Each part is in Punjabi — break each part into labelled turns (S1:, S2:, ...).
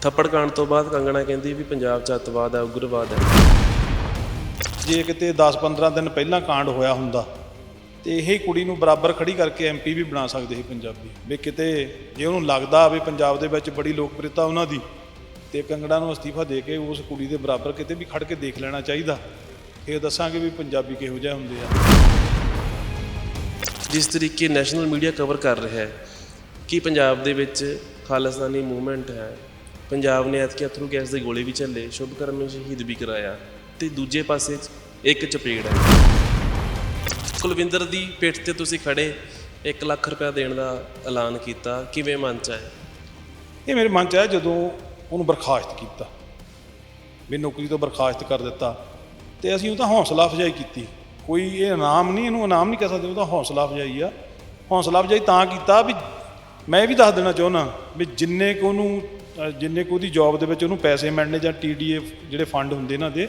S1: ਥੱਪੜ ਕਾਂਡ ਤੋਂ ਬਾਅਦ ਕੰਗਣਾ ਕਹਿੰਦੀ ਵੀ ਪੰਜਾਬ 'ਚ ਅੱਤਵਾਦ ਹੈ ਉਗਰਵਾਦ ਹੈ
S2: ਜੇ ਕਿਤੇ 10-15 ਦਿਨ ਪਹਿਲਾਂ ਕਾਂਡ ਹੋਇਆ ਹੁੰਦਾ ਤੇ ਇਹ ਕੁੜੀ ਨੂੰ ਬਰਾਬਰ ਖੜੀ ਕਰਕੇ ਐਮਪੀ ਵੀ ਬਣਾ ਸਕਦੇ ਸੀ ਪੰਜਾਬੀ। ਵੀ ਕਿਤੇ ਜੇ ਉਹਨੂੰ ਲੱਗਦਾ ਵੀ ਪੰਜਾਬ ਦੇ ਵਿੱਚ ਬੜੀ ਲੋਕਪ੍ਰਿਯਤਾ ਉਹਨਾਂ ਦੀ ਤੇ ਕੰਗੜਾ ਨੂੰ ਅਸਤੀਫਾ ਦੇ ਕੇ ਉਸ ਕੁੜੀ ਦੇ ਬਰਾਬਰ ਕਿਤੇ ਵੀ ਖੜ ਕੇ ਦੇਖ ਲੈਣਾ ਚਾਹੀਦਾ ਫਿਰ ਦੱਸਾਂਗੇ ਵੀ ਪੰਜਾਬੀ ਕਿਹੋ ਜਿਹੇ ਹੁੰਦੇ ਆ।
S1: ਜਿਸ ਤਰੀਕੇ ਨੈਸ਼ਨਲ ਮੀਡੀਆ ਕਵਰ ਕਰ ਰਿਹਾ ਹੈ ਕਿ ਪੰਜਾਬ ਦੇ ਵਿੱਚ ਖਾਲਿਸਤਾਨੀ ਮੂਵਮੈਂਟ ਹੈ ਪੰਜਾਬ ਨੇ ਐਤਕੀ ਅਥਰੂ ਗੈਸ ਦੇ ਗੋਲੇ ਵੀ ਝੱਲੇ ਸ਼ੁਭਕਰਮ ਨੂੰ ਸ਼ਹੀਦ ਵੀ ਕਰਾਇਆ ਤੇ ਦੂਜੇ ਪਾਸੇ 'ਚ ਇੱਕ ਚਪੇੜ ਹੈ। ਕੁਲਵਿੰਦਰ ਦੀ ਪਿੱਠ ਤੇ ਤੁਸੀਂ ਖੜੇ 1 ਲੱਖ ਰੁਪਏ ਦੇਣ ਦਾ ਐਲਾਨ ਕੀਤਾ, ਕਿਵੇਂ ਮਨ ਚ ਆਇਆ?
S2: ਇਹ ਮੇਰੇ ਮਨ ਚ ਆਇਆ ਜਦੋਂ ਉਹਨੂੰ ਬਰਖਾਸਤ ਕੀਤਾ। ਵੀ ਨੌਕਰੀ ਤੋਂ ਬਰਖਾਸਤ ਕਰ ਦਿੱਤਾ ਤੇ ਅਸੀਂ ਉਹਦਾ ਹੌਸਲਾ ਅਫਜ਼ਾਈ ਕੀਤੀ। ਕੋਈ ਇਹ ਇਨਾਮ ਨਹੀਂ, ਇਹਨੂੰ ਇਨਾਮ ਨਹੀਂ ਕਹਿ ਸਕਦੇ ਉਹਦਾ ਹੌਸਲਾ ਅਫਜ਼ਾਈ ਆ। ਹੌਸਲਾ ਅਫਜ਼ਾਈ ਤਾਂ ਕੀਤਾ ਵੀ ਮੈਂ ਇਹ ਵੀ ਦੱਸ ਦੇਣਾ ਚਾਹੁੰਦਾ ਵੀ ਜਿੰਨੇ ਕੁ ਉਹਨੂੰ ਜਿੰਨੇ ਕੁ ਉਹਦੀ ਜੌਬ ਦੇ ਵਿੱਚ ਉਹਨੂੰ ਪੈਸੇ ਮਿਲਣੇ ਜਾਂ ਟੀਡੀਏ ਜਿਹੜੇ ਫੰਡ ਹੁੰਦੇ ਇਹਨਾਂ ਦੇ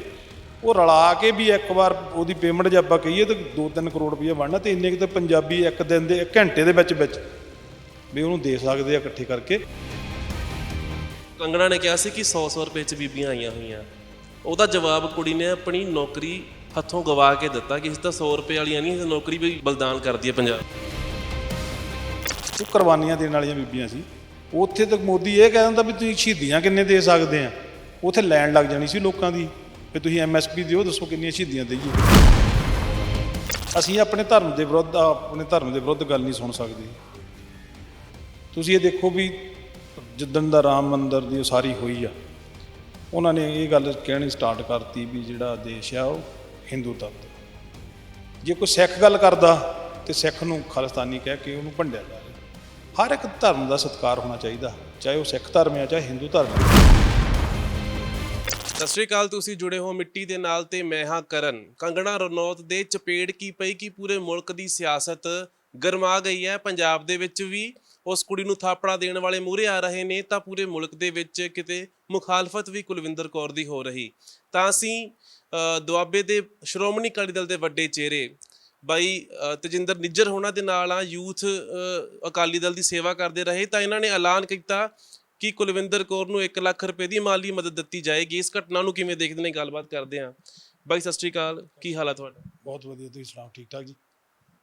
S2: ਉਹ ਰਲਾ ਕੇ ਵੀ ਇੱਕ ਵਾਰ ਉਹਦੀ ਪੇਮੈਂਟ ਜੇ ਆਪਾਂ ਕਹੀਏ ਤਾਂ 2-3 ਕਰੋੜ ਰੁਪਏ ਬਣਨਾ ਤੇ ਇੰਨੇ ਕੁ ਤਾਂ ਪੰਜਾਬੀ ਇੱਕ ਦਿਨ ਦੇ ਇੱਕ ਘੰਟੇ ਦੇ ਵਿੱਚ ਵਿੱਚ ਵੀ ਉਹਨੂੰ ਦੇ ਸਕਦੇ ਆ ਇਕੱਠੇ ਕਰਕੇ।
S1: ਕੰਗਣਾ ਨੇ ਕਿਹਾ ਸੀ ਕਿ 100-100 ਰੁਪਏ ਚ ਬੀਬੀਆਂ ਆਈਆਂ ਹੋਈਆਂ। ਉਹਦਾ ਜਵਾਬ ਕੁੜੀ ਨੇ ਆਪਣੀ ਨੌਕਰੀ ਹੱਥੋਂ ਗਵਾ ਕੇ ਦਿੱਤਾ ਕਿ ਇਸ ਤਾਂ 100 ਰੁਪਏ ਵਾਲੀਆਂ ਨਹੀਂ ਇਹ ਨੌਕਰੀ ਵੀ ਬਲਿਦਾਨ ਕਰਦੀ ਹੈ ਪੰਜਾਬ।
S2: ਉਹ ਕੁਰਬਾਨੀਆਂ ਦੇਣ ਵਾਲੀਆਂ ਬੀਬੀਆਂ ਸੀ। ਉੱਥੇ ਤੱਕ ਮੋਦੀ ਇਹ ਕਹਿ ਦਿੰਦਾ ਵੀ ਤੁਸੀਂ ਸ਼ਹੀਦੀਆਂ ਕਿੰਨੇ ਦੇ ਸਕਦੇ ਆ? ਉੱਥੇ ਲੈਣ ਲੱਗ ਜਾਣੀ ਸੀ ਲੋਕਾਂ ਦੀ। ਵੀ ਤੁਸੀਂ ਐਮਐਸਪੀ ਦਿਓ, ਦੱਸੋ ਕਿੰਨੀਆਂ ਸ਼ਹੀਦੀਆਂ ਦੇਈਏ। ਅਸੀਂ ਆਪਣੇ ਧਰਮ ਦੇ ਵਿਰੁੱਧ, ਆਪਣੇ ਧਰਮ ਦੇ ਵਿਰੁੱਧ ਗੱਲ ਨਹੀਂ ਸੁਣ ਸਕਦੇ। ਤੁਸੀਂ ਇਹ ਦੇਖੋ ਵੀ ਜਿੱਦਣ ਦਾ ਰਾਮ ਮੰਦਿਰ ਦੀ ਉਸਾਰੀ ਹੋਈ ਆ, ਉਹਨਾਂ ਨੇ ਇਹ ਗੱਲ ਕਹਿਣੀ ਸਟਾਰਟ ਕਰਤੀ ਵੀ ਜਿਹੜਾ ਦੇਸ਼ ਆ ਉਹ ਹਿੰਦੂ ਧਰਮ ਜੇ ਕੋਈ ਸਿੱਖ ਗੱਲ ਕਰਦਾ, ਤੇ ਸਿੱਖ ਨੂੰ ਖਾਲਿਸਤਾਨੀ ਕਹਿ ਕੇ ਉਹਨੂੰ ਭੰਡਿਆ ਹਰ ਇੱਕ ਧਰਮ ਦਾ ਸਤਿਕਾਰ ਹੋਣਾ ਚਾਹੀਦਾ, ਚਾਹੇ ਉਹ ਸਿੱਖ ਧਰਮ ਹੈ ਚਾਹੇ ਹਿੰਦੂ ਧਰਮ। ਹੈ
S1: ਸਤਿ ਸ਼੍ਰੀ ਅਕਾਲ, ਤੁਸੀਂ ਜੁੜੇ ਹੋ ਮਿੱਟੀ ਦੇ ਨਾਲ ਤੇ ਮੈਂ ਹਾਂ ਕਰਨ। ਕੰਗਣਾ ਰਣੌਤ ਦੇ ਚਪੇੜ ਕੀ ਪਈ ਕਿ ਪੂਰੇ ਮੁਲਕ ਦੀ ਸਿਆਸਤ ਗਰਮਾ ਗਈ ਹੈ? ਪੰਜਾਬ ਦੇ ਵਿੱਚ ਵੀ ਉਸ ਕੁੜੀ ਨੂੰ ਥਾਪੜਾ ਦੇਣ ਵਾਲੇ ਮੂਹਰੇ ਆ ਰਹੇ ਨੇ, ਤਾਂ ਪੂਰੇ ਮੁਲਕ ਦੇ ਵਿੱਚ ਕਿਤੇ ਮੁਖਾਲਫਤ ਵੀ ਕੁਲਵਿੰਦਰ ਕੌਰ ਦੀ ਹੋ ਰਹੀ। ਤਾਂ ਅਸੀਂ ਦੁਆਬੇ ਦੇ ਸ਼੍ਰੋਮਣੀ ਅਕਾਲੀ ਦਲ ਦੇ ਵੱਡੇ ਚਿਹਰੇ ਬਾਈ ਤਜਿੰਦਰ ਨਿੱਜਰ ਹੋਣਾ ਦੇ ਨਾਲ ਆ ਯੂਥ ਅਕਾਲੀ ਦਲ ਦੀ ਸੇਵਾ ਕਰਦੇ ਰਹੇ ਤਾਂ ਇਹਨਾਂ ਨੇ ਐਲਾਨ ਕੀਤਾ ਕਿ ਕੁਲਵਿੰਦਰ ਕੌਰ ਨੂੰ 1 ਲੱਖ ਰੁਪਏ ਦੀ ਮਾਲੀ ਮਦਦ ਦਿੱਤੀ ਜਾਏਗੀ। ਇਸ ਘਟਨਾ ਨੂੰ ਕਿਵੇਂ ਦੇਖਦੇ ਨੇ ਗੱਲਬਾਤ ਕਰਦੇ ਹਾਂ। ਬਾਈ ਸਤਿ ਸ਼੍ਰੀ ਅਕਾਲ। ਕੀ ਹਾਲ ਆ ਤੁਹਾਡਾ?
S2: ਬਹੁਤ ਵਧੀਆ ਤੁਸੀਂ ਸੁਣਾਓ ਠੀਕ ਠਾਕ ਜੀ?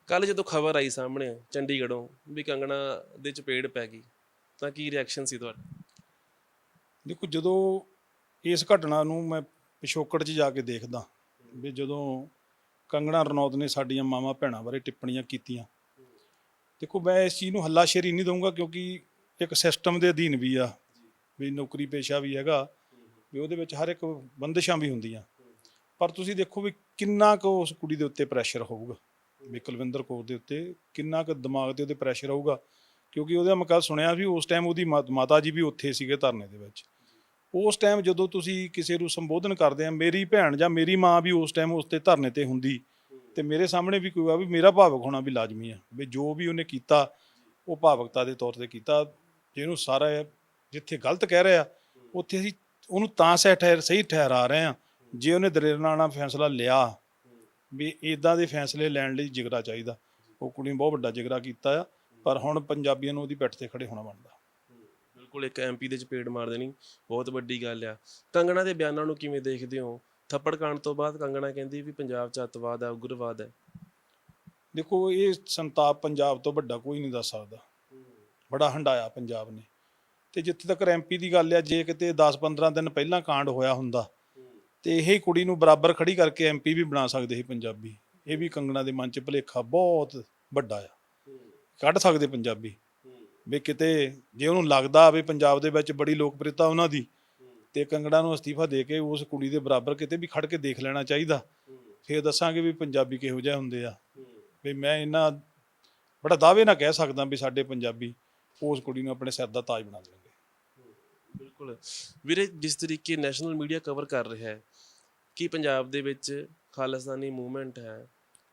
S1: ਕੱਲ ਜਦੋਂ ਖਬਰ ਆਈ ਸਾਹਮਣੇ ਚੰਡੀਗੜ੍ਹੋਂ ਵੀ ਕੰਗਣਾ ਦੇ ਚਪੇੜ ਪੈ ਗਈ ਤਾਂ ਕੀ ਰਿਐਕਸ਼ਨ ਸੀ ਤੁਹਾਡਾ?
S2: ਦੇਖੋ ਜਦੋਂ ਇਸ ਘਟਨਾ ਨੂੰ ਮੈਂ ਪਿਛੋਕੜ 'ਚ ਜਾ ਕੇ ਦੇਖਦਾ ਵੀ ਜਦੋਂ ਕੰਗਣਾ ਰਣੌਤ ਨੇ ਸਾਡੀਆਂ ਮਾਵਾਂ ਭੈਣਾਂ ਬਾਰੇ ਟਿੱਪਣੀਆਂ ਕੀਤੀਆਂ। ਦੇਖੋ, ਮੈਂ ਇਸ ਚੀਜ਼ ਨੂੰ ਹੱਲਾਸ਼ੇਰੀ ਨਹੀਂ ਦਊਂਗਾ ਕਿਉਂਕਿ ਇੱਕ ਸਿਸਟਮ ਦੇ ਅਧੀਨ ਵੀ ਆ, ਵੀ ਨੌਕਰੀ ਪੇਸ਼ਾ ਵੀ ਹੈਗਾ, ਵੀ ਉਹਦੇ ਵਿੱਚ ਹਰ ਇੱਕ ਬੰਦਿਸ਼ਾਂ ਵੀ ਹੁੰਦੀਆਂ। ਪਰ ਤੁਸੀਂ ਦੇਖੋ ਵੀ ਕਿੰਨਾ ਕੁ ਉਸ ਕੁੜੀ ਦੇ ਉੱਤੇ ਪ੍ਰੈਸ਼ਰ ਹੋਊਗਾ, ਵੀ ਕੁਲਵਿੰਦਰ ਕੌਰ ਦੇ ਉੱਤੇ ਕਿੰਨਾ ਕੁ ਦਿਮਾਗ ਤੇ ਉਹਦੇ ਪ੍ਰੈਸ਼ਰ ਹੋਊਗਾ। ਕਿਉਂਕਿ ਉਹਦਾ ਮੈਂ ਕੱਲ੍ਹ ਸੁਣਿਆ ਵੀ ਉਸ ਟਾਈਮ ਉਹਦੀ ਮਾ- ਮਾਤਾ ਜੀ ਵੀ ਉੱਥੇ ਸੀਗੇ ਧਰਨੇ ਦੇ ਵਿੱਚ। ਉਸ ਟਾਈਮ ਜਦੋਂ ਤੁਸੀਂ ਕਿਸੇ ਨੂੰ ਸੰਬੋਧਨ ਕਰਦੇ ਆ, ਮੇਰੀ ਭੈਣ ਜਾਂ ਮੇਰੀ ਮਾਂ ਵੀ ਉਸ ਟਾਈਮ ਉਸ ਤੇ ਧਰਨੇ ਤੇ ਹੁੰਦੀ। ਤੇ ਮੇਰੇ ਸਾਹਮਣੇ ਵੀ ਕੋਈ ਆ ਵੀ ਮੇਰਾ ਭਾਵਕ ਹੋਣਾ ਵੀ ਲਾਜ਼ਮੀ ਆ, ਵੀ ਜੋ ਵੀ ਉਹਨੇ ਕੀਤਾ, ਉਹ ਭਾਵਕਤਾ ਦੇ ਤੌਰ ਤੇ ਕੀਤਾ। ਜਿਹਨੂੰ ਸਾਰਾ ਜਿੱਥੇ ਗਲਤ ਕਹਿ ਰਿਹਾ, ਉੱਥੇ ਅਸੀਂ ਉਹਨੂੰ ਤਾਂ ਸਹੀ ਠਹਿਰ, ਸਹੀ ਠਹਿਰਾ ਰਹੇ ਆ। ਜੇ ਉਹਨੇ ਦਰੇਰਾਨਾ ਫੈਸਲਾ ਲਿਆ, ਵੀ ਇਦਾਂ ਦੇ ਫੈਸਲੇ ਲੈਣ ਲਈ ਜਿਗਰਾ ਚਾਹੀਦਾ। ਉਹ ਕੁੜੀ ਨੇ ਬਹੁਤ ਵੱਡਾ ਜਿਗਰਾ ਕੀਤਾ ਆ, ਪਰ ਹੁਣ ਪੰਜਾਬੀਆਂ ਨੂੰ ਉਹਦੀ ਪਿੱਠ ਤੇ ਖੜੇ ਹੋਣਾ ਬਣਦਾ।
S1: ਬਿਲਕੁਲ ਇੱਕ ਐਮਪੀ ਦੇ ਚਪੇੜ ਮਾਰ ਦੇਣੀ ਬਹੁਤ ਵੱਡੀ ਗੱਲ ਆ। ਕੰਗਣਾ ਦੇ ਬਿਆਨਾਂ ਨੂੰ ਕਿਵੇਂ ਦੇਖਦੇ ਹੋ? ਥੱਪੜ ਕਾਂਡ ਤੋਂ ਬਾਅਦ ਕੰਗਣਾ ਕਹਿੰਦੀ ਵੀ ਪੰਜਾਬ 'ਚ ਅੱਤਵਾਦ ਹੈ ਉਗਰਵਾਦ ਹੈ
S2: ਦੇਖੋ, ਇਹ ਸੰਤਾਪ ਪੰਜਾਬ ਤੋਂ ਵੱਡਾ ਕੋਈ ਨਹੀਂ ਦੱਸ ਸਕਦਾ। ਬੜਾ ਹੰਡਾਇਆ ਪੰਜਾਬ ਨੇ। ਤੇ ਜਿੱਥੇ ਤੱਕ ਐਮਪੀ ਦੀ ਗੱਲ ਆ, ਜੇ ਕਿਤੇ 10-15 ਦਿਨ ਪਹਿਲਾਂ ਕਾਂਡ ਹੋਇਆ ਹੁੰਦਾ, ਤੇ ਇਹ ਕੁੜੀ ਨੂੰ ਬਰਾਬਰ ਖੜੀ ਕਰਕੇ ਐਮਪੀ ਵੀ ਬਣਾ ਸਕਦੇ ਸੀ ਪੰਜਾਬੀ। ਇਹ ਵੀ ਕੰਗਣਾ ਦੇ ਮਨ 'ਚ ਭੁਲੇਖਾ ਬਹੁਤ ਵੱਡਾ ਆ। ਕੱਢ ਸਕਦੇ ਪੰਜਾਬੀ। ਵੀ ਕਿਤੇ ਜੇ ਉਹਨੂੰ ਲੱਗਦਾ ਵੀ ਪੰਜਾਬ ਦੇ ਵਿੱਚ ਬੜੀ ਲੋਕਪ੍ਰਿਯਤਾ ਉਹਨਾਂ ਦੀ, ਤੇ ਕੰਗੜਾ ਨੂੰ ਅਸਤੀਫਾ ਦੇ ਕੇ ਉਸ ਕੁੜੀ ਦੇ ਬਰਾਬਰ ਕਿਤੇ ਵੀ ਖੜ ਕੇ ਦੇਖ ਲੈਣਾ ਚਾਹੀਦਾ। ਫਿਰ ਦੱਸਾਂਗੇ ਵੀ ਪੰਜਾਬੀ ਕਿਹੋ ਜਿਹੇ ਹੁੰਦੇ ਆ। ਵੀ ਮੈਂ ਇਹਨਾਂ ਬੜਾ ਦਾਅਵੇ ਨਾਲ ਕਹਿ ਸਕਦਾ ਵੀ ਸਾਡੇ ਪੰਜਾਬੀ ਉਸ ਕੁੜੀ ਨੂੰ ਆਪਣੇ ਸਿਰ ਦਾ ਤਾਜ ਬਣਾ ਦੇਣਗੇ।
S1: ਬਿਲਕੁਲ। ਵੀਰੇ, ਜਿਸ ਤਰੀਕੇ ਨੈਸ਼ਨਲ ਮੀਡੀਆ ਕਵਰ ਕਰ ਰਿਹਾ ਹੈ, ਕਿ ਪੰਜਾਬ ਦੇ ਵਿੱਚ ਖਾਲਿਸਤਾਨੀ ਮੂਵਮੈਂਟ ਹੈ?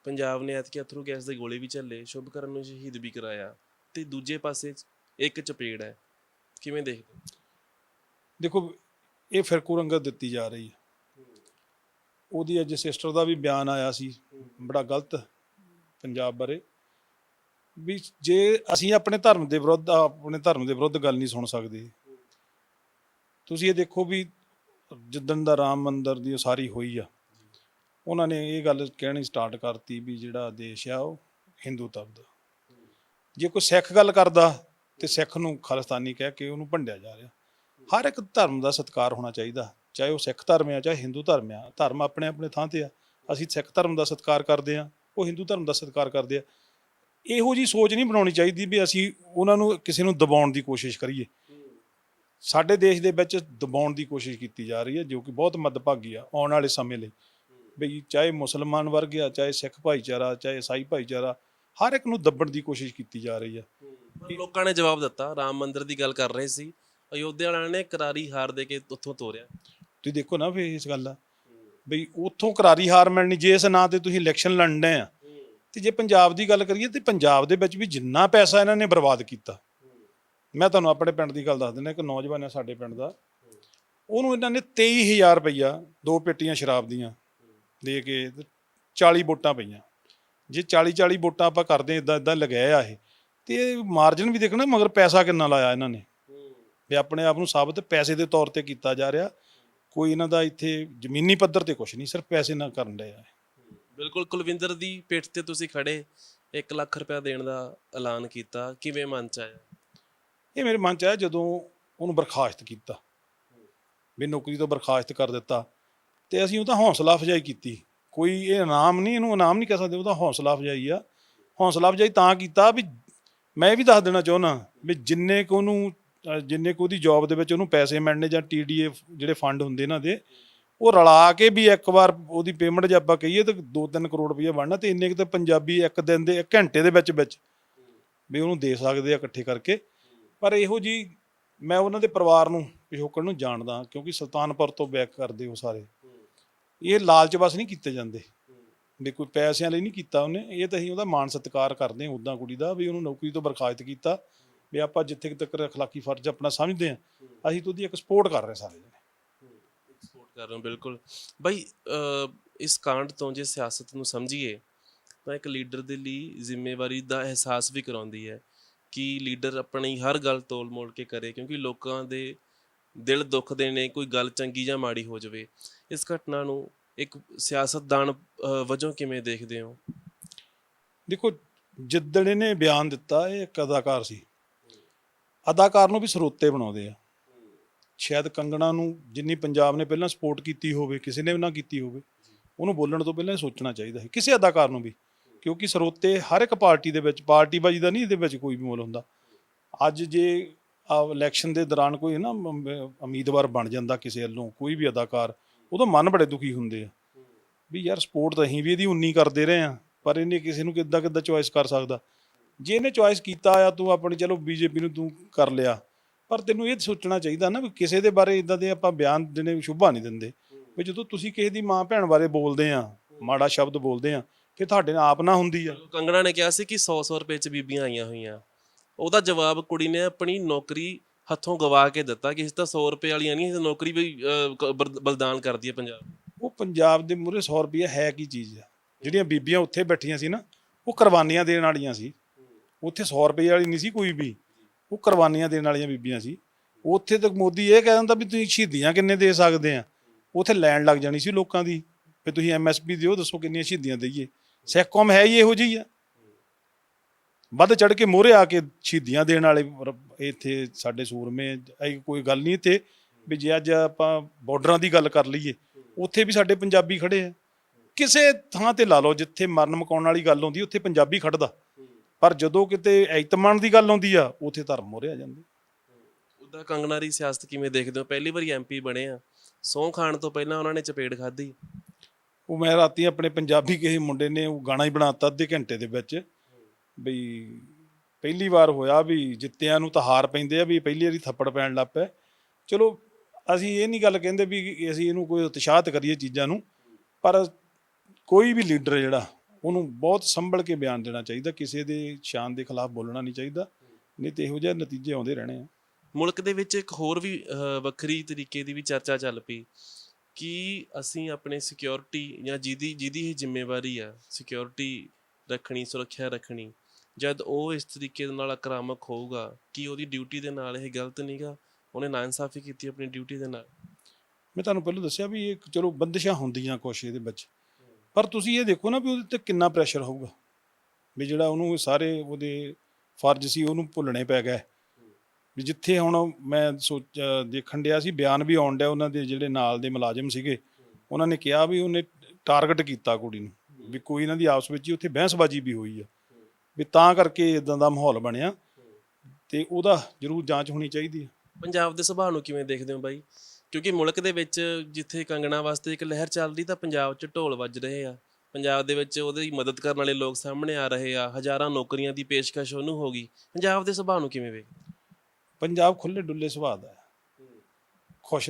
S1: ਪੰਜਾਬ ਨੇ ਐਤਕੀ ਅਥਰੂ ਗੈਸ ਦੇ ਗੋਲੇ ਵੀ ਚੱਲੇ ਸ਼ੁਭਕਰਨ ਨੂੰ ਸ਼ਹੀਦ ਵੀ ਕਰਾਇਆ, ਤੇ ਦੂਜੇ ਪਾਸੇ ਇੱਕ ਚਪੇੜ ਹੈ। ਕਿਵੇਂ ਦੇਖਦੇ ਹੋ?
S2: ਦੇਖੋ, ਇਹ ਫਿਰਕੂ ਰੰਗਤ ਦਿੱਤੀ ਜਾ ਰਹੀ ਹੈ। ਉਹਦੀ ਅੱਜ ਸਿਸਟਰ ਦਾ ਵੀ ਬਿਆਨ ਆਇਆ ਸੀ। ਬੜਾ ਗਲਤ ਪੰਜਾਬ ਬਾਰੇ। ਵੀ ਜੇ ਅਸੀਂ ਆਪਣੇ ਧਰਮ ਦੇ ਵਿਰੁੱਧ, ਆਪਣੇ ਧਰਮ ਦੇ ਵਿਰੁੱਧ ਗੱਲ ਨਹੀਂ ਸੁਣ ਸਕਦੇ, ਤੁਸੀਂ ਇਹ ਦੇਖੋ ਵੀ ਜਿੱਦਣ ਦਾ ਰਾਮ ਮੰਦਿਰ ਦੀ ਉਸਾਰੀ ਹੋਈ ਆ, ਉਹਨਾਂ ਨੇ ਇਹ ਗੱਲ ਕਹਿਣੀ ਸਟਾਰਟ ਕਰਤੀ ਵੀ ਜਿਹੜਾ ਦੇਸ਼ ਆ ਉਹ ਹਿੰਦੂ ਧਰਮ ਦਾ। ਜੇ ਕੋਈ ਸਿੱਖ ਗੱਲ ਕਰਦਾ ਤੇ ਸਿੱਖ ਨੂੰ ਖਾਲਿਸਤਾਨੀ ਕਹਿ ਕੇ ਉਹਨੂੰ ਭੰਡਿਆ ਜਾ ਰਿਹਾ। ਹਰ ਇੱਕ ਧਰਮ ਦਾ ਸਤਿਕਾਰ ਹੋਣਾ ਚਾਹੀਦਾ, ਚਾਹੇ ਉਹ ਸਿੱਖ ਧਰਮ ਆ, ਚਾਹੇ ਹਿੰਦੂ ਧਰਮ ਆ। ਧਰਮ ਆਪਣੇ ਆਪਣੇ ਥਾਂ ਤੇ ਆ। ਅਸੀਂ ਸਿੱਖ ਧਰਮ ਦਾ ਸਤਿਕਾਰ ਕਰਦੇ ਆ ਉਹ ਹਿੰਦੂ ਧਰਮ ਦਾ ਸਤਿਕਾਰ ਕਰਦੇ ਆ। ਇਹੋ ਜੀ ਸੋਚ ਨਹੀਂ ਬਣਾਉਣੀ ਚਾਹੀਦੀ ਵੀ ਅਸੀਂ ਉਹਨਾਂ ਨੂੰ ਕਿਸੇ ਨੂੰ ਦਬਾਉਣ ਦੀ ਕੋਸ਼ਿਸ਼ ਕਰੀਏ। ਸਾਡੇ ਦੇਸ਼ ਦੇ ਵਿੱਚ ਦਬਾਉਣ ਦੀ ਕੋਸ਼ਿਸ਼ ਕੀਤੀ ਜਾ ਰਹੀ ਹੈ, ਜੋ ਕਿ ਬਹੁਤ ਮੱਦਭਾਗੀ ਆ, ਆਉਣ ਵਾਲੇ ਸਮੇਂ ਲਈ। ਬਈ ਚਾਹੇ ਮੁਸਲਮਾਨ ਵਰਗ ਆ, ਚਾਹੇ ਸਿੱਖ ਭਾਈਚਾਰਾ, ਚਾਹੇ ਈਸਾਈ ਭਾਈਚਾਰਾ, ਹਰ ਇੱਕ ਨੂੰ ਦੱਬਣ ਦੀ ਕੋਸ਼ਿਸ਼ ਕੀਤੀ ਜਾ ਰਹੀ ਆ
S1: ਲੋਕਾਂ ਨੇ ਜਵਾਬ ਦਿੱਤਾ, ਰਾਮ ਮੰਦਿਰ ਦੀ ਗੱਲ ਕਰ ਰਹੇ ਸੀ, ਅਯੋਧਿਆ ਵਾਲਿਆਂ ਨੇ ਕਰਾਰੀ ਹਾਰ ਦੇ ਕੇ ਉੱਥੋਂ ਤੋਰਿਆ।
S2: ਤੁਸੀਂ ਦੇਖੋ ਨਾ ਵੀ ਇਸ ਗੱਲ ਆ ਬਈ ਉੱਥੋਂ ਕਰਾਰੀ ਹਾਰ ਮਿਲਣੀ, ਜੇ ਇਸ ਨਾਂ ਤੇ ਤੁਸੀਂ ਇਲੈਕਸ਼ਨ ਲੜਨੇ ਆ, ਤੇ ਜੇ ਪੰਜਾਬ ਦੀ ਗੱਲ ਕਰੀਏ ਤੇ ਪੰਜਾਬ ਦੇ ਵਿੱਚ ਵੀ ਜਿੰਨਾ ਪੈਸਾ ਇਹਨਾਂ ਨੇ ਬਰਬਾਦ ਕੀਤਾ। ਮੈਂ ਤੁਹਾਨੂੰ ਆਪਣੇ ਪਿੰਡ ਦੀ ਗੱਲ ਦੱਸ ਦਿੰਦਾ, ਇੱਕ ਨੌਜਵਾਨ ਹੈ ਸਾਡੇ ਪਿੰਡ ਦਾ, ਉਹਨੂੰ ਇਹਨਾਂ ਨੇ 23000 ਰੁਪਈਆ ਦੋ ਪੇਟੀਆਂ ਸ਼ਰਾਬ ਦੀਆਂ ਦੇ ਕੇ ਤੇ 40 ਵੋਟਾਂ ਪਈਆਂ। ਜੇ 40 40 ਵੋਟਾਂ ਆਪਾਂ ਕਰਦੇ ਇਦਾਂ ਇਦਾਂ ਲਗਾਇਆ ਇਹ ਤੇ ਮਾਰਜਨ ਵੀ ਦੇਖਣਾ ਮਗਰ ਪੈਸਾ ਕਿੰਨਾ ਲਾਇਆ ਇਹਨਾਂ ਨੇ। ਵੀ ਆਪਣੇ ਆਪ ਨੂੰ ਸਾਬਤ ਪੈਸੇ ਦੇ ਤੌਰ ਤੇ ਕੀਤਾ ਜਾ ਰਿਹਾ। ਕੋਈ ਇਹਨਾਂ ਦਾ ਇੱਥੇ ਜ਼ਮੀਨੀ ਪੱਧਰ ਤੇ ਕੁਝ ਨਹੀਂ ਸਿਰਫ ਪੈਸੇ ਨਾਲ ਕਰਨ ਡਿਆ ਹੈ
S1: ਬਿਲਕੁਲ ਕੁਲਵਿੰਦਰ ਦੀ ਪਿੱਠ ਤੇ ਤੁਸੀਂ ਖੜੇ 1 ਲੱਖ ਰੁਪਏ ਦੇਣ ਦਾ ਐਲਾਨ ਕੀਤਾ ਕਿਵੇਂ ਮਨ ਚ ਆਇਆ?
S2: ਇਹ ਮੇਰੇ ਮਨ ਚ ਆਇਆ ਜਦੋਂ ਉਹਨੂੰ ਬਰਖਾਸਤ ਕੀਤਾ। ਵੀ ਨੌਕਰੀ ਤੋਂ ਬਰਖਾਸਤ ਕਰ ਦਿੱਤਾ। ਤੇ ਅਸੀਂ ਉਹਦਾ ਹੌਸਲਾ ਅਫਜ਼ਾਈ ਕੀਤੀ। ਕੋਈ ਇਹ ਇਨਾਮ ਨਹੀਂ ਇਹਨੂੰ ਇਨਾਮ ਨਹੀਂ ਕਹਿ ਸਕਦੇ ਉਹਦਾ ਹੌਸਲਾ ਅਫਜ਼ਾਈ ਆ। ਹੌਸਲਾ ਅਫਜ਼ਾਈ ਤਾਂ ਕੀਤਾ ਵੀ ਮੈਂ ਇਹ ਵੀ ਦੱਸ ਦੇਣਾ ਚਾਹੁੰਦਾ ਵੀ ਜਿੰਨੇ ਕੁ ਉਹਨੂੰ ਜਿੰਨੇ ਕੁ ਉਹਦੀ ਜੌਬ ਦੇ ਵਿੱਚ ਉਹਨੂੰ ਪੈਸੇ ਮਿਲਣੇ ਜਾਂ ਟੀਡੀਏ ਜਿਹੜੇ ਫੰਡ ਹੁੰਦੇ ਇਹਨਾਂ ਦੇ, ਉਹ ਰਲਾ ਕੇ ਵੀ ਇੱਕ ਵਾਰ ਉਹਦੀ ਪੇਮੈਂਟ ਜੇ ਆਪਾਂ ਕਹੀਏ ਤਾਂ 2-3 ਕਰੋੜ ਰੁਪਏ ਬਣਨਾ ਤੇ ਇੰਨੇ ਕੁ ਤਾਂ ਪੰਜਾਬੀ ਇੱਕ ਦਿਨ ਦੇ, ਇੱਕ ਘੰਟੇ ਦੇ ਵਿੱਚ ਵਿੱਚ ਵੀ ਉਹਨੂੰ ਦੇ ਸਕਦੇ ਆ ਇਕੱਠੇ ਕਰਕੇ। ਪਰ ਇਹੋ ਜੀ ਮੈਂ ਉਹਨਾਂ ਦੇ ਪਰਿਵਾਰ ਨੂੰ, ਪਿਛੋਕੜ ਨੂੰ ਜਾਣਦਾ ਕਿਉਂਕਿ ਸੁਲਤਾਨਪੁਰ ਤੋਂ ਬੈਕ ਕਰਦੇ ਉਹ ਸਾਰੇ। ਇਹ ਲਾਲਚ ਬਸ ਨਹੀਂ ਕੀਤੇ ਜਾਂਦੇ। ਵੀ ਕੋਈ ਪੈਸਿਆਂ ਲਈ ਨਹੀਂ ਕੀਤਾ ਉਹਨੇ। ਇਹ ਤਾਂ ਅਸੀਂ ਉਹਦਾ ਮਾਣ ਸਤਿਕਾਰ ਕਰਦੇ ਹਾਂ ਉਦਾਂ ਕੁੜੀ ਦਾ ਵੀ ਉਹਨੂੰ ਨੌਕਰੀ ਤੋਂ ਬਰਖਾਸਤ ਕੀਤਾ ਵੀ ਆਪਾਂ ਜਿੱਥੇ ਤੱਕ ਅਖਲਾਕੀ ਫਰਜ਼ ਆਪਣਾ ਸਮਝਦੇ ਹਾਂ, ਅਸੀਂ ਤਾਂ ਉਹਦੀ ਇੱਕ ਸਪੋਰਟ ਕਰ ਰਹੇ ਸਾਰੇ ਜਣੇ।
S1: ਸਪੋਰਟ ਕਰ ਰਹੇ ਹੋ, ਬਿਲਕੁਲ। ਬਾਈ ਇਸ ਕਾਂਡ ਤੋਂ ਜੇ ਸਿਆਸਤ ਨੂੰ ਸਮਝੀਏ, ਤਾਂ ਇੱਕ ਲੀਡਰ ਦੇ ਲਈ ਜ਼ਿੰਮੇਵਾਰੀ ਦਾ ਅਹਿਸਾਸ ਵੀ ਕਰਾਉਂਦੀ ਹੈ ਕਿ ਲੀਡਰ ਆਪਣੀ ਹਰ ਗੱਲ ਤੋਲ ਮੋਲ ਕੇ ਕਰੇ, ਕਿਉਂਕਿ ਲੋਕਾਂ ਦੇ ਦਿਲ ਦੁਖਦੇ ਨੇ ਕੋਈ ਗੱਲ ਚੰਗੀ ਜਾਂ ਮਾੜੀ ਹੋ ਜਾਵੇ। ਇਸ ਘਟਨਾ ਨੂੰ ਇੱਕ ਸਿਆਸਤਦਾਨ ਵਜੋਂ ਕਿਵੇਂ ਦੇਖਦੇ ਹੋ?
S2: ਦੇਖੋ, ਜਿੱਦਣ ਇਹਨੇ ਬਿਆਨ ਦਿੱਤਾ, ਇਹ ਇੱਕ ਅਦਾਕਾਰ ਸੀ। ਅਦਾਕਾਰ ਨੂੰ ਵੀ ਸਰੋਤੇ ਬਣਾਉਂਦੇ ਆ। ਸ਼ਾਇਦ ਕੰਗਣਾ ਨੂੰ ਜਿੰਨੀ ਪੰਜਾਬ ਨੇ ਪਹਿਲਾਂ ਸਪੋਰਟ ਕੀਤੀ ਹੋਵੇ, ਕਿਸੇ ਨੇ ਵੀ ਨਾ ਕੀਤੀ ਹੋਵੇ, ਉਹਨੂੰ ਬੋਲਣ ਤੋਂ ਪਹਿਲਾਂ ਸੋਚਣਾ ਚਾਹੀਦਾ ਹੈ ਕਿਸੇ ਅਦਾਕਾਰ ਨੂੰ ਵੀ। ਕਿਉਂਕਿ ਸਰੋਤੇ ਹਰ ਇੱਕ ਪਾਰਟੀ ਦੇ ਵਿੱਚ, ਪਾਰਟੀਬਾਜ਼ੀ ਦਾ ਨਹੀਂ ਇਹਦੇ ਵਿੱਚ ਕੋਈ ਵੀ ਮੁੱਲ ਹੁੰਦਾ। ਅੱਜ ਜੇ ਇਲੈਕਸ਼ਨ ਦੇ ਦੌਰਾਨ ਕੋਈ ਨਾ ਉਮੀਦਵਾਰ ਬਣ ਜਾਂਦਾ ਕਿਸੇ ਵੱਲੋਂ, ਕੋਈ ਵੀ ਅਦਾਕਾਰ ਉਦੋਂ ਮਨ ਬੜੇ ਦੁਖੀ ਹੁੰਦੇ ਆ। ਵੀ ਯਾਰ ਸਪੋਰਟ ਤਾਂ ਅਸੀਂ ਵੀ ਇਹਦੀ ਉਨੀ ਕਰਦੇ ਰਹੇ ਆ, ਪਰ ਇਹਨੇ ਕਿਸੇ ਨੂੰ ਕਿੱਦਾਂ ਕਿੱਦਾਂ ਚੁਆਇਸ ਕਰ ਸਕਦਾ। ਜੇ ਇਹਨੇ ਚੁਆਇਸ ਕੀਤਾ ਆ, ਤੂੰ ਆਪਣੀ ਚਲੋ ਬੀਜੇਪੀ ਨੂੰ ਤੂੰ ਕਰ ਲਿਆ, ਪਰ ਤੈਨੂੰ ਇਹ ਸੋਚਣਾ ਚਾਹੀਦਾ ਨਾ ਵੀ ਕਿਸੇ ਦੇ ਬਾਰੇ ਇਦਾਂ ਦੇ ਆਪਾਂ ਬਿਆਨ ਦੇਣੇ ਸ਼ੁਭਾ ਨਹੀਂ ਦਿੰਦੇ। ਵੀ ਜਦੋਂ ਤੁਸੀਂ ਕਿਸੇ ਦੀ ਮਾਂ ਭੈਣ ਬਾਰੇ ਬੋਲਦੇ ਆ, ਮਾੜਾ ਸ਼ਬਦ ਬੋਲਦੇ ਆ, ਫਿਰ ਤੁਹਾਡੇ ਨਾਲ ਆਪ ਨਾ ਹੁੰਦੀ ਆ।
S1: ਕੰਗਣਾ ਨੇ ਕਿਹਾ ਸੀ ਕਿ 100-100 ਰੁਪਏ ਚ ਬੀਬੀਆਂ ਆਈਆਂ ਹੋਈਆਂ, ਉਹਦਾ ਜਵਾਬ ਕੁੜੀ ਨੇ ਆਪਣੀ ਨੌਕਰੀ ਹੱਥੋਂ ਗਵਾ ਕੇ ਦਿੱਤਾ ਕਿ ਇਸ ਤਾਂ 100 ਰੁਪਏ ਵਾਲੀਆਂ ਨਹੀਂ ਇਹ ਤਾਂ ਨੌਕਰੀ ਵੀ ਅਹ, ਕ- ਬਰ- ਬਲਿਦਾਨ ਕਰਦੀ ਹੈ ਪੰਜਾਬ।
S2: ਉਹ ਪੰਜਾਬ ਦੇ ਮੂਹਰੇ 100 ਰੁਪਏ ਹੈ ਕੀ ਚੀਜ਼ ਆ? ਜਿਹੜੀਆਂ ਬੀਬੀਆਂ ਉੱਥੇ ਬੈਠੀਆਂ ਸੀ ਨਾ ਉਹ ਕੁਰਬਾਨੀਆਂ ਦੇਣ ਵਾਲੀਆਂ ਸੀ। ਉੱਥੇ 100 ਰੁਪਏ ਵਾਲੀ ਨਹੀਂ ਸੀ ਕੋਈ ਵੀ। ਉਹ ਕੁਰਬਾਨੀਆਂ ਦੇਣ ਵਾਲੀਆਂ ਬੀਬੀਆਂ ਸੀ। ਉੱਥੇ ਤੱਕ ਮੋਦੀ ਇਹ ਕਹਿ ਦਿੰਦਾ ਵੀ ਤੁਸੀਂ ਸ਼ਹੀਦੀਆਂ ਕਿੰਨੇ ਦੇ ਸਕਦੇ ਆ? ਉੱਥੇ ਲੈਣ ਲੱਗ ਜਾਣੀ ਸੀ ਲੋਕਾਂ ਦੀ। ਵੀ ਤੁਸੀਂ ਐਮਐਸਪੀ ਦਿਓ ਦੱਸੋ ਕਿੰਨੀਆਂ ਸ਼ਹੀਦੀਆਂ ਦਈਏ। ਸਿੱਖ ਕੌਮ ਹੈ ਹੀ ਇਹੋ ਜਿਹੀ ਆ। ਵੱਧ ਚੜ ਕੇ ਮੋਹਰੇ ਆ ਕੇ ਸ਼ਹੀਦੀਆਂ ਦੇਣ ਵਾਲੇ ਰ- ਇੱਥੇ ਸਾਡੇ ਸੂਰਮੇ ਇਹ ਕੋਈ ਗੱਲ ਨਹੀਂ ਇੱਥੇ ਵੀ ਜੇ ਅੱਜ ਆਪਾਂ ਬਾਰਡਰਾਂ ਦੀ ਗੱਲ ਕਰ ਲਈਏ ਉੱਥੇ ਵੀ ਸਾਡੇ ਪੰਜਾਬੀ ਖੜੇ ਆ। ਕਿਸੇ ਥਾਂ ਤੇ ਲਾ ਲਓ ਜਿੱਥੇ ਮਰਨ ਮਕਾਉਣ ਵਾਲੀ ਗੱਲ ਹੁੰਦੀ ਉੱਥੇ ਪੰਜਾਬੀ ਖੜਦਾ ਪਰ ਜਦੋਂ ਕਿਤੇ ਐਤਮਾਨ ਦੀ ਗੱਲ ਆਉਂਦੀ ਆ ਉੱਥੇ ਧਰਮ ਮੋਹਰੇ ਆ ਜਾਂਦੇ।
S1: ਉਹਦਾ ਕੰਗਣਾ ਦੀ ਸਿਆਸਤ ਕਿਵੇਂ ਦੇਖਦੇ ਹੋ? ਪਹਿਲੀ ਵਾਰੀ ਐਮਪੀ ਬਣੇ ਆ। ਸਹੁੰ ਖਾਣ ਤੋਂ ਪਹਿਲਾਂ ਉਹਨਾਂ ਨੇ ਚਪੇੜ ਖਾਧੀ।
S2: ਉਹ ਮੈਂ ਰਾਤੀ ਆਪਣੇ ਪੰਜਾਬੀ ਕਿਸੇ ਮੁੰਡੇ ਨੇ ਉਹ ਗਾਣਾ ਹੀ ਬਣਾਤਾ ਅੱਧੇ ਘੰਟੇ ਦੇ ਵਿੱਚ। ਬਈ ਪਹਿਲੀ ਵਾਰ ਹੋਇਆ ਵੀ ਜਿੱਤਿਆਂ ਨੂੰ ਤਾਂ ਹਾਰ ਪੈਂਦੇ ਆ ਵੀ ਪਹਿਲੀ ਵਾਰੀ ਥੱਪੜ ਪੈਣ ਲੱਗ ਪਿਆ ਚਲੋ, ਅਸੀਂ ਇਹ ਨਹੀਂ ਗੱਲ ਕਹਿੰਦੇ ਵੀ ਅਸੀਂ ਇਹਨੂੰ ਕੋਈ ਉਤਸ਼ਾਹਤ ਕਰੀਏ ਚੀਜ਼ਾਂ ਨੂੰ, ਪਰ ਕੋਈ ਵੀ ਲੀਡਰ ਜਿਹੜਾ, ਉਹਨੂੰ ਬਹੁਤ ਸੰਭਲ ਕੇ ਬਿਆਨ ਦੇਣਾ ਚਾਹੀਦਾ, ਕਿਸੇ ਦੇ ਸ਼ਾਨ ਦੇ ਖਿਲਾਫ ਬੋਲਣਾ ਨਹੀਂ ਚਾਹੀਦਾ, ਨਹੀਂ ਤੇ ਇਹੋ ਜਿਹੇ ਨਤੀਜੇ ਆਉਂਦੇ ਰਹਿਣੇ ਆ।
S1: ਮੁਲਕ ਦੇ ਵਿੱਚ ਇੱਕ ਹੋਰ ਵੀ ਵੱਖਰੀ ਤਰੀਕੇ ਦੀ ਵੀ ਚਰਚਾ ਚੱਲ ਪਈ ਕਿ ਅਸੀਂ ਆਪਣੇ ਸਿਕਿਉਰਿਟੀ ਜਾਂ ਜਿਹਦੀ ਜਿਹਦੀ ਇਹ ਜ਼ਿੰਮੇਵਾਰੀ ਆ ਸਿਕਿਉਰਿਟੀ ਰੱਖਣੀ, ਸੁਰੱਖਿਆ ਰੱਖਣੀ ਜਦ ਉਹ ਇਸ ਤਰੀਕੇ ਦੇ ਨਾਲ ਆਕਰਾਮਕ ਹੋਊਗਾ, ਕਿ ਉਹਦੀ ਡਿਊਟੀ ਦੇ ਨਾਲ ਇਹ ਗਲਤ ਨਹੀਂਗਾ? ਉਹਨੇ ਨਾਇਨਸਾਫੀ ਕੀਤੀ ਆਪਣੀ ਡਿਊਟੀ ਦੇ ਨਾਲ।
S2: ਮੈਂ ਤੁਹਾਨੂੰ ਪਹਿਲਾਂ ਦੱਸਿਆ ਵੀ ਇਹ ਚਲੋ ਬੰਦਿਸ਼ਾਂ ਹੁੰਦੀਆਂ ਕੁਛ ਇਹਦੇ ਵਿੱਚ। ਪਰ ਤੁਸੀਂ ਇਹ ਦੇਖੋ ਨਾ ਵੀ ਉਹਦੇ ਤੇ ਕਿੰਨਾ ਪ੍ਰੈਸ਼ਰ ਹੋਊਗਾ। ਵੀ ਜਿਹੜਾ ਉਹਨੂੰ ਸਾਰੇ ਉਹਦੇ ਫਰਜ਼ ਸੀ ਉਹਨੂੰ ਭੁੱਲਣੇ ਪੈ ਗਏ। ਵੀ ਜਿੱਥੇ ਹੁਣ ਮੈਂ ਸੋਚ ਦੇਖਣ ਡਿਆ ਸੀ, ਬਿਆਨ ਵੀ ਆਉਣ ਡਿਆ ਉਹਨਾਂ ਦੇ ਜਿਹੜੇ ਨਾਲ ਦੇ ਮੁਲਾਜ਼ਮ ਸੀਗੇ, ਉਹਨਾਂ ਨੇ ਕਿਹਾ ਵੀ ਉਹਨੇ ਟਾਰਗੇਟ ਕੀਤਾ ਕੁੜੀ ਨੂੰ। ਵੀ ਕੋਈ ਇਹਨਾਂ ਦੀ ਆਪਸ ਵਿੱਚ ਹੀ ਉੱਥੇ ਬਹਿਸਬਾਜ਼ੀ ਵੀ ਹੋਈ ਆ। ਵੀ ਤਾਂ ਕਰਕੇ ਇਦਾਂ ਦਾ ਮਾਹੌਲ ਬਣਿਆ ਤੇ ਉਹਦਾ ਜ਼ਰੂਰ ਜਾਂਚ ਹੋਣੀ ਚਾਹੀਦੀ ਹੈ।
S1: ਪੰਜਾਬ ਦੇ ਸੁਭਾਅ ਨੂੰ ਕਿਵੇਂ ਦੇਖਦੇ ਹੋ ਬਾਈ? ਕਿਉਂਕਿ ਮੁਲਕ ਦੇ ਵਿੱਚ ਜਿੱਥੇ ਕੰਗਣਾ ਵਾਸਤੇ ਇੱਕ ਲਹਿਰ ਚੱਲ ਰਹੀ ਤਾਂ ਪੰਜਾਬ 'ਚ ਢੋਲ ਵੱਜ ਰਹੇ ਆ। ਪੰਜਾਬ ਦੇ ਵਿੱਚ ਉਹਦੀ ਮਦਦ ਕਰਨ ਵਾਲੇ ਲੋਕ ਸਾਹਮਣੇ ਆ ਰਹੇ ਆ ਹਜ਼ਾਰਾਂ ਨੌਕਰੀਆਂ ਦੀ ਪੇਸ਼ਕਸ਼ ਉਹਨੂੰ ਹੋ ਗਈ। ਪੰਜਾਬ ਦੇ ਸੁਭਾਅ ਨੂੰ ਕਿਵੇਂ ਵੇਖ?
S2: ਪੰਜਾਬ ਖੁੱਲੇ ਡੁੱਲੇ ਸੁਭਾਅ ਦਾ ਹੈ। ਖੁਸ਼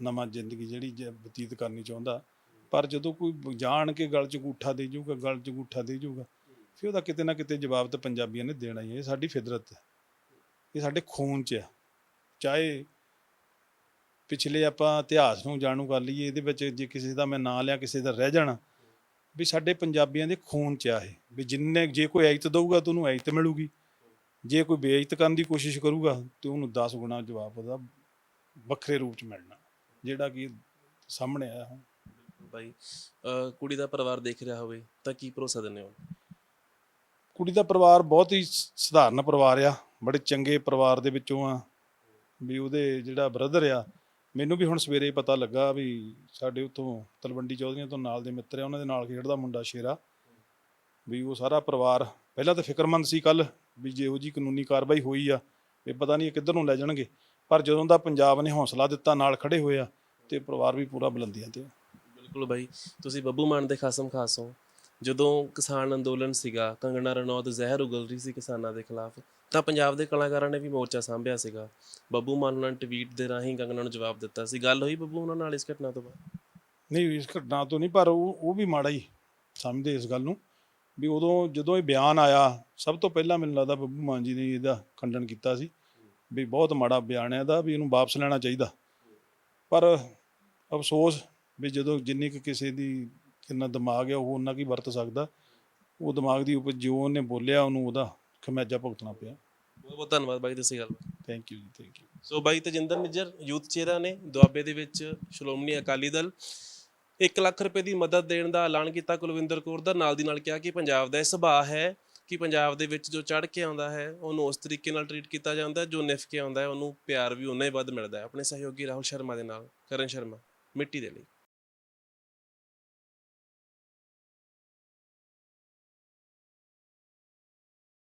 S2: ਨਵਾਂ ਜ਼ਿੰਦਗੀ ਜਿਹੜੀ ਬਤੀਤ ਕਰਨੀ ਚਾਹੁੰਦਾ ਪਰ ਜਦੋਂ ਕੋਈ ਜਾਣ ਕੇ ਗਲ 'ਚ ਗੂਠਾ ਦੇ ਜਾਊਗਾ ਗਲ 'ਚ ਗੂਠਾ ਦੇ ਜਾਊਗਾ ਫਿਰ ਉਹਦਾ ਕਿਤੇ ਨਾ ਕਿਤੇ ਜਵਾਬ ਤਾਂ ਪੰਜਾਬੀਆਂ ਨੇ ਦੇਣਾ ਹੀ ਹੈ, ਇਹ ਸਾਡੀ ਫਿਤਰਤ ਹੈ। ਇਹ ਸਾਡੇ ਖੂਨ 'ਚ ਹੈ। ਚਾਹੇ ਪਿਛਲੇ ਆਪਾਂ ਇਤਿਹਾਸ ਨੂੰ ਜਾਣੂ ਕਰ ਲਈਏ, ਇਹਦੇ ਵਿੱਚ ਜੇ ਕਿਸੇ ਦਾ ਮੈਂ ਨਾਂ ਲਿਆ, ਕਿਸੇ ਦਾ ਰਹਿ ਜਾਣਾ, ਵੀ ਸਾਡੇ ਪੰਜਾਬੀਆਂ ਦੇ ਖੂਨ 'ਚ ਆ ਇਹ, ਵੀ ਜਿੰਨੇ ਜੇ ਕੋਈ ਇੱਜ਼ਤ ਦਊਗਾ ਤਾਂ ਉਹਨੂੰ ਇੱਜ਼ਤ ਮਿਲੂਗੀ। ਜੇ ਕੋਈ ਬੇਇੱਜ਼ਤ ਕਰਨ ਦੀ ਕੋਸ਼ਿਸ਼ ਕਰੂਗਾ ਤੇ ਉਹਨੂੰ 10 ਗੁਣਾ ਜਵਾਬ ਉਹਦਾ ਵੱਖਰੇ ਰੂਪ ਚ ਮਿਲਣਾ, ਜਿਹੜਾ ਕਿ ਸਾਹਮਣੇ ਆਇਆ ਹੁਣ।
S1: ਬਾਈ, ਅਹ ਕੁੜੀ ਦਾ ਪਰਿਵਾਰ ਦੇਖ ਰਿਹਾ ਹੋਵੇ, ਤਾਂ ਕੀ ਭਰੋਸਾ ਦਿੰਦੇ ਹੋ?
S2: ਕੁੜੀ ਦਾ ਪਰਿਵਾਰ ਬਹੁਤ ਹੀ ਸਧਾਰਨ ਪਰਿਵਾਰ ਆ, ਬੜੇ ਚੰਗੇ ਪਰਿਵਾਰ ਦੇ ਵਿੱਚੋਂ ਆ, ਵੀ ਉਹਦੇ ਜਿਹੜਾ ਬ੍ਰਦਰ ਆ, ਮੈਨੂੰ ਵੀ ਹੁਣ ਸਵੇਰੇ ਪਤਾ ਲੱਗਾ ਵੀ ਸਾਡੇ ਉਤੋਂ ਤਲਵੰਡੀ ਚੌਧਰੀਆਂ ਤੋਂ ਨਾਲ ਦੇ ਮਿੱਤਰ ਆ, ਉਹਨਾਂ ਦੇ ਨਾਲ ਖੇਡਦਾ ਮੁੰਡਾ ਸ਼ੇਰਾ, ਵੀ ਉਹ ਸਾਰਾ ਪਰਿਵਾਰ, ਪਹਿਲਾਂ ਤਾਂ ਫਿਕਰਮੰਦ ਸੀ ਕੱਲ ਵੀ ਜੇ ਉਹ ਜੀ ਕਾਨੂੰਨੀ ਕਾਰਵਾਈ ਹੋਈ ਆ ਇਹ ਪਤਾ ਨਹੀਂ ਕਿੱਧਰ ਨੂੰ ਲੈ ਜਾਣਗੇ, ਪਰ ਜਦੋਂ ਦਾ ਪੰਜਾਬ ਨੇ ਹੌਸਲਾ ਦਿੱਤਾ, ਨਾਲ ਖੜੇ ਹੋਏ ਆ, ਤੇ ਪਰਿਵਾਰ ਵੀ ਪੂਰਾ ਬੁਲੰਦੀਆਂ ਤੇ
S1: ਬਿਲਕੁਲ ਬਾਈ, ਤੁਸੀਂ ਬੱਬੂ ਮਾਨ ਦੇ ਖਾਸਮ ਖਾਸ ਹੋ। ਜਦੋਂ ਕਿਸਾਨ ਅੰਦੋਲਨ ਸੀਗਾ, ਕੰਗਣਾ ਰਣੌਤ ਜ਼ਹਿਰ ਉਗਲ ਰਹੀ ਸੀ ਕਿਸਾਨਾਂ ਦੇ ਖਿਲਾਫ, ਤਾਂ ਪੰਜਾਬ ਦੇ ਕਲਾਕਾਰਾਂ ਨੇ ਵੀ ਮੋਰਚਾ ਸਾਂਭਿਆ ਸੀਗਾ। ਬੱਬੂ ਮਾਨ ਉਹਨਾਂ ਨੇ ਟਵੀਟ ਦੇ ਰਾਹੀਂ ਕੰਗਣਾ ਨੂੰ ਜਵਾਬ ਦਿੱਤਾ ਸੀ। ਗੱਲ ਹੋਈ ਬੱਬੂ ਉਹਨਾਂ ਨਾਲ ਇਸ ਘਟਨਾ ਤੋਂ ਬਾਅਦ?
S2: ਨਹੀਂ, ਇਸ ਘਟਨਾ ਤੋਂ ਨਹੀਂ, ਪਰ ਉਹ ਉਹ ਵੀ ਮਾੜਾ ਹੀ ਸਮਝਦੇ ਇਸ ਗੱਲ ਨੂੰ, ਵੀ ਉਦੋਂ ਜਦੋਂ ਇਹ ਬਿਆਨ ਆਇਆ, ਸਭ ਤੋਂ ਪਹਿਲਾਂ ਮੈਨੂੰ ਲੱਗਦਾ ਬੱਬੂ ਮਾਨ ਜੀ ਨੇ ਇਹਦਾ ਖੰਡਨ ਕੀਤਾ ਸੀ, ਵੀ ਬਹੁਤ ਮਾੜਾ ਬਿਆਨ ਹੈ ਇਹਦਾ, ਵੀ ਇਹਨੂੰ ਵਾਪਸ ਲੈਣਾ ਚਾਹੀਦਾ। ਪਰ ਅਫਸੋਸ ਵੀ ਜਦੋਂ ਜਿੰਨੀ ਕੁ ਕਿਸੇ ਦੀ ਕਿੰਨਾ ਦਿਮਾਗ ਹੈ ਉਹ ਉਹਨਾਂ ਕੀ ਵਰਤ ਸਕਦਾ? ਉਹ ਦਿਮਾਗ ਦੀ ਉੱਪਰ ਜੋ ਉਹਨੇ ਬੋਲਿਆ ਉਹਨੂੰ ਉਹਦਾ ਖਮਿਆਜਾ ਭੁਗਤਣਾ ਪਿਆ।
S1: ਬਹੁਤ ਬਹੁਤ ਧੰਨਵਾਦ ਬਾਈ ਤੁਸੀਂ ਗੱਲ
S2: ਥੈਂਕ ਯੂ ਜੀ ਥੈਂਕ ਯੂ
S1: ਸੋ ਬਾਈ ਤਜਿੰਦਰ ਨਿੱਜਰ ਯੂਥ ਚਿਹਰਾ ਨੇ ਦੁਆਬੇ ਦੇ ਵਿੱਚ ਸ਼੍ਰੋਮਣੀ ਅਕਾਲੀ ਦਲ। 1 ਲੱਖ ਰੁਪਏ ਦੀ ਮਦਦ ਦੇਣ ਦਾ ਐਲਾਨ ਕੀਤਾ ਕੁਲਵਿੰਦਰ ਕੌਰ ਦਾ। ਨਾਲ ਦੀ ਨਾਲ ਕਿਹਾ ਕਿ ਪੰਜਾਬ ਦਾ ਇਹ ਸੁਭਾਅ ਹੈ ਕਿ ਪੰਜਾਬ ਦੇ ਵਿੱਚ ਜੋ ਚੜ ਕੇ ਆਉਂਦਾ ਹੈ ਉਹਨੂੰ ਉਸ ਤਰੀਕੇ ਨਾਲ ਟਰੀਟ ਕੀਤਾ ਜਾਂਦਾ ਹੈ। ਜੋ ਨਿਫ ਕੇ ਆਉਂਦਾ ਹੈ ਉਹਨੂੰ ਪਿਆਰ ਵੀ ਉਨਾ ਹੀ ਵੱਧ ਮਿਲਦਾ ਹੈ। ਆਪਣੇ ਸਹਿਯੋਗੀ ਰਾਹੁਲ ਸ਼ਰਮਾ ਦੇ ਨਾਲ ਕਰਨ ਸ਼ਰਮਾ ਮਿੱਟੀ ਦੇ ਲਈ।